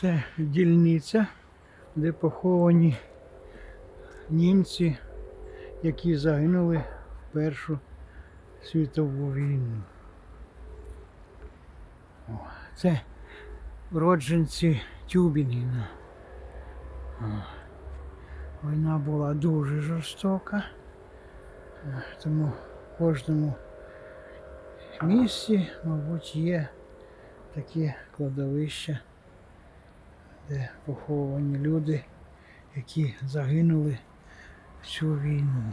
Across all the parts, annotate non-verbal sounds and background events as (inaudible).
Це дільниця, де поховані німці, які загинули в Першу світову війну. Це уродженці Тюбінгена. О, Війна була дуже жорстока, Е, тому в кожному місці, мабуть, є такі кладовища, де поховані люди, які загинули в цю війну.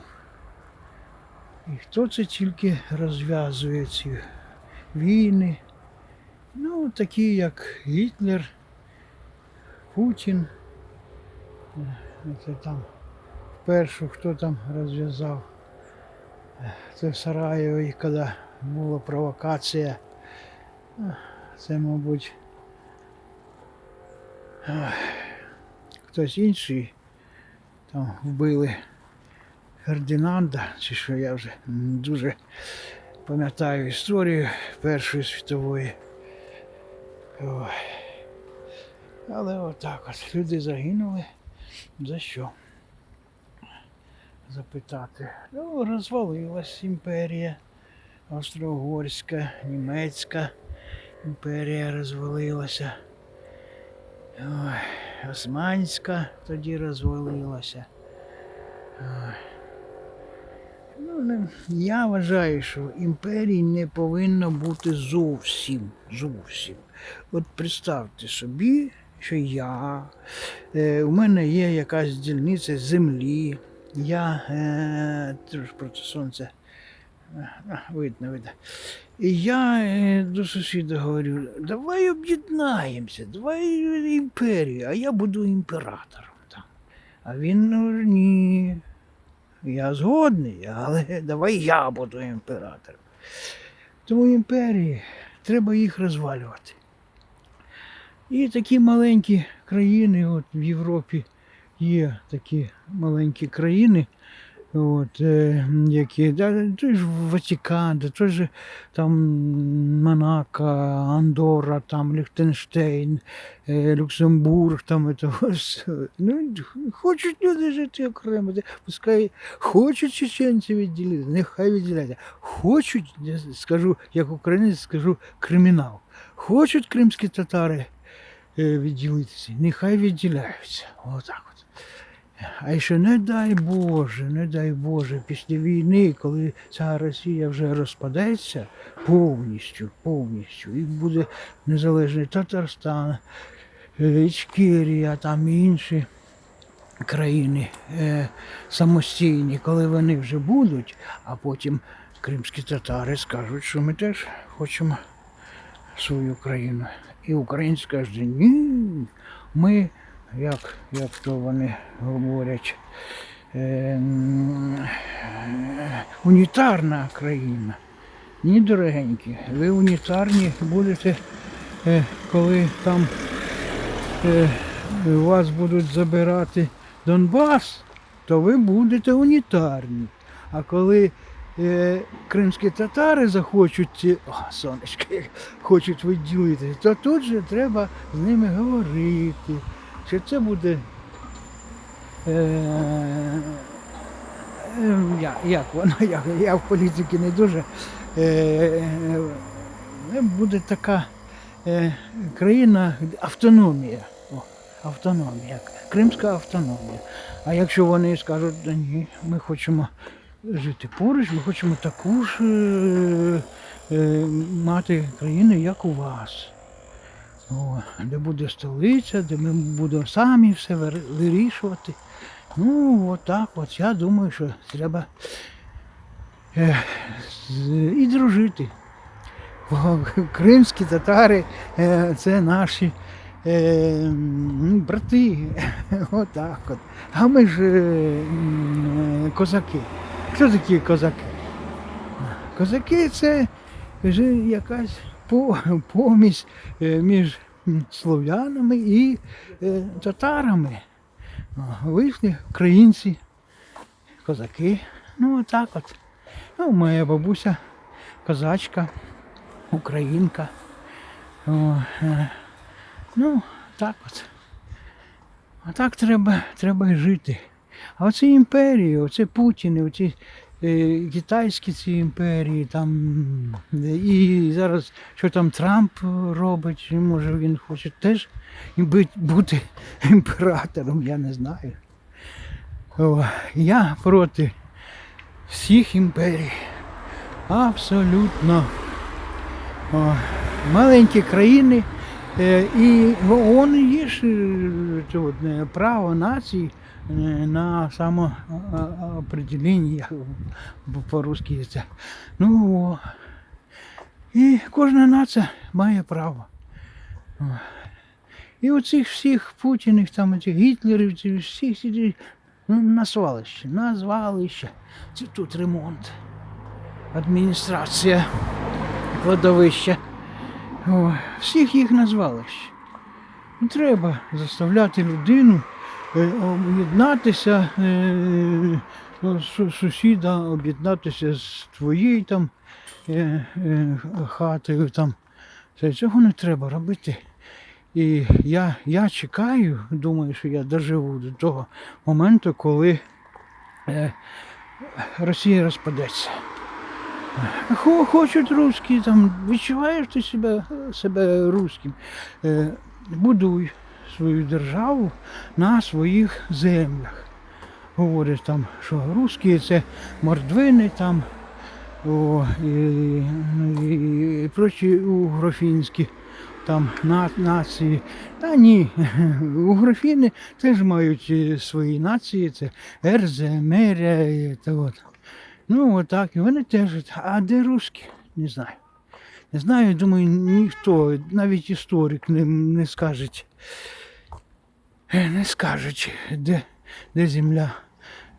І хто це тільки розв'язує ці війни? Ну, такі як Гітлер, Путін. Е, Це там першу, хто там розв'язав. Е, Це в Сараєві, коли була провокація. Е, Це, мабуть, хтось інший там вбили Фердинанда, чи що я вже дуже пам'ятаю історію Першої світової. Ой. Але отак от люди загинули. За що? Запитати. Ну, розвалилась імперія Австро-Угорська, Німецька імперія розвалилася. Османська тоді розвалилася. Ну, я вважаю, що імперії не повинно бути зовсім. Зовсім. От представте собі, що я, е, у мене є якась дільниця землі, я е, проти сонця. е, Видно, видно. І я е, до сусіда говорю, давай об'єднаємося, давай імперію, а я буду імператором там. А він ну, ні. Я згодний, але давай я буду імператором. Тому імперії треба їх розвалювати. І такі маленькі країни, от в Європі є такі маленькі країни, от, е, які, да, той ж Ватикан, да, той же там Монако, Андорра, там Ліхтенштейн, е, Люксембург, там это, ось, ну, хочуть люди жити окремо, пускай хочуть чеченці відділити, нехай відділяться. Хочуть, я скажу, як українець, скажу кримінал. Хочуть кримські татари е, відділитися, нехай відділяються. Отак от. А ще не дай Боже, не дай Боже, після війни, коли ця Росія вже розпадеться повністю, повністю, і буде незалежний Татарстан, е, Ічкерія, там інші країни е, самостійні, коли вони вже будуть, а потім кримські татари скажуть, що ми теж хочемо свою країну. І українці скажуть, ні, ми, як, як то вони говорять, е, е, унітарна країна. Ні, дорогенькі, ви унітарні будете, е, коли там е, вас будуть забирати Донбас, то ви будете унітарні. А коли е, кримські татари захочуть ці, о, сонечко, (laughs) хочуть виділити, то тут же треба з ними говорити. Що це буде. Е, е, як воно, я, я в політиці не дуже. Е, е, буде така е, країна автономія. О, автономія. Кримська автономія. А якщо вони скажуть, да ні, ми хочемо жити поруч, ми хочемо таку ж е, е, мати країну, як у вас. О, де буде столиця, де ми будемо самі все вир- вирішувати. Ну, отак, от я думаю, що треба е, і дружити. Бо кримські татари е, це наші е, брати. Отак от. А ми ж е, е, козаки. Хто такі козаки? Козаки це вже якась по- помість е, між слов'янами і е, татарами. Вийшли українці, козаки. Ну, отак от. Ну, моя бабуся козачка, українка. Е, ну, Так от. А так треба, треба жити. А оці імперії, оце Путіни, оці китайські ці імперії, там е, і зараз що там Трамп робить, може він хоче теж бути імператором, я не знаю. О, я проти всіх імперій. Абсолютно. О, маленькі країни. Е, І ООН є ж е, е, право націй е, на самоопределення, по-русски це. Ну, і кожна нація має право. І оцих всіх Путіних, там, цих Гітлерів, цих всіх ну, на свалище, на звалище. Це тут ремонт. Адміністрація, кладовище. О, всіх їх на. Не треба заставляти людину е, об'єднатися, е, ну, сусіда об'єднатися з твоєю там е, е, хатою. Там. Цього не треба робити. І я, я чекаю, думаю, що я доживу до того моменту, коли е, Росія розпадеться. Хо- Хочуть русські, там, відчуваєш ти себе, себе русським. Е, будуй свою державу на своїх землях. Говорять там, що русські це мордвини там, о, і, і, і прочі угрофінські там на, нації. Та ні, (laughs) угрофіни теж мають свої нації, це Ерзе, Меря, та от. Ну, отак, і вони теж. А де русські? Не знаю. Не знаю, думаю, ніхто, навіть історик не, не скаже, не скаже, де, де земля,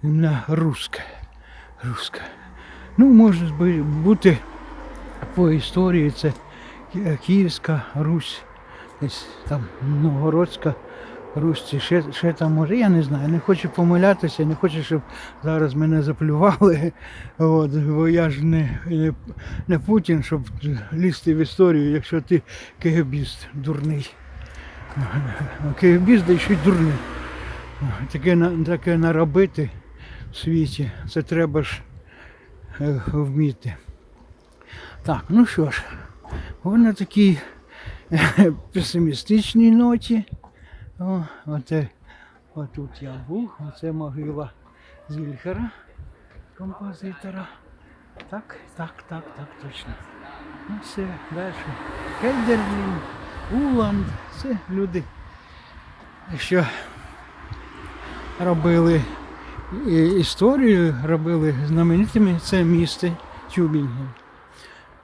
земля руська. руська. Ну, може бути по історії це Київська Русь, десь там Новгородська Русь, чи ще, ще там може, я не знаю, не хочу помилятися, не хочу, щоб зараз мене заплювали. (laughs) От, бо я ж не, не, не Путін, щоб лізти в історію, якщо ти кегебіст дурний. (laughs) Кегебіст, да ще й дурний. Таке, таке наробити в світі, це треба ж е, вміти. Так, ну що ж, на такій (laughs) песимістичній ноті. О, оце, отут я був, оце могила Зільхера, композитора. Так, так, так, так, точно. Ну все, далі. Хельдерлін, Уланд, це люди, що робили історію, робили знаменитими це місце Тюбінген.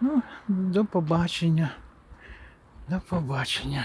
Ну, до побачення. До побачення.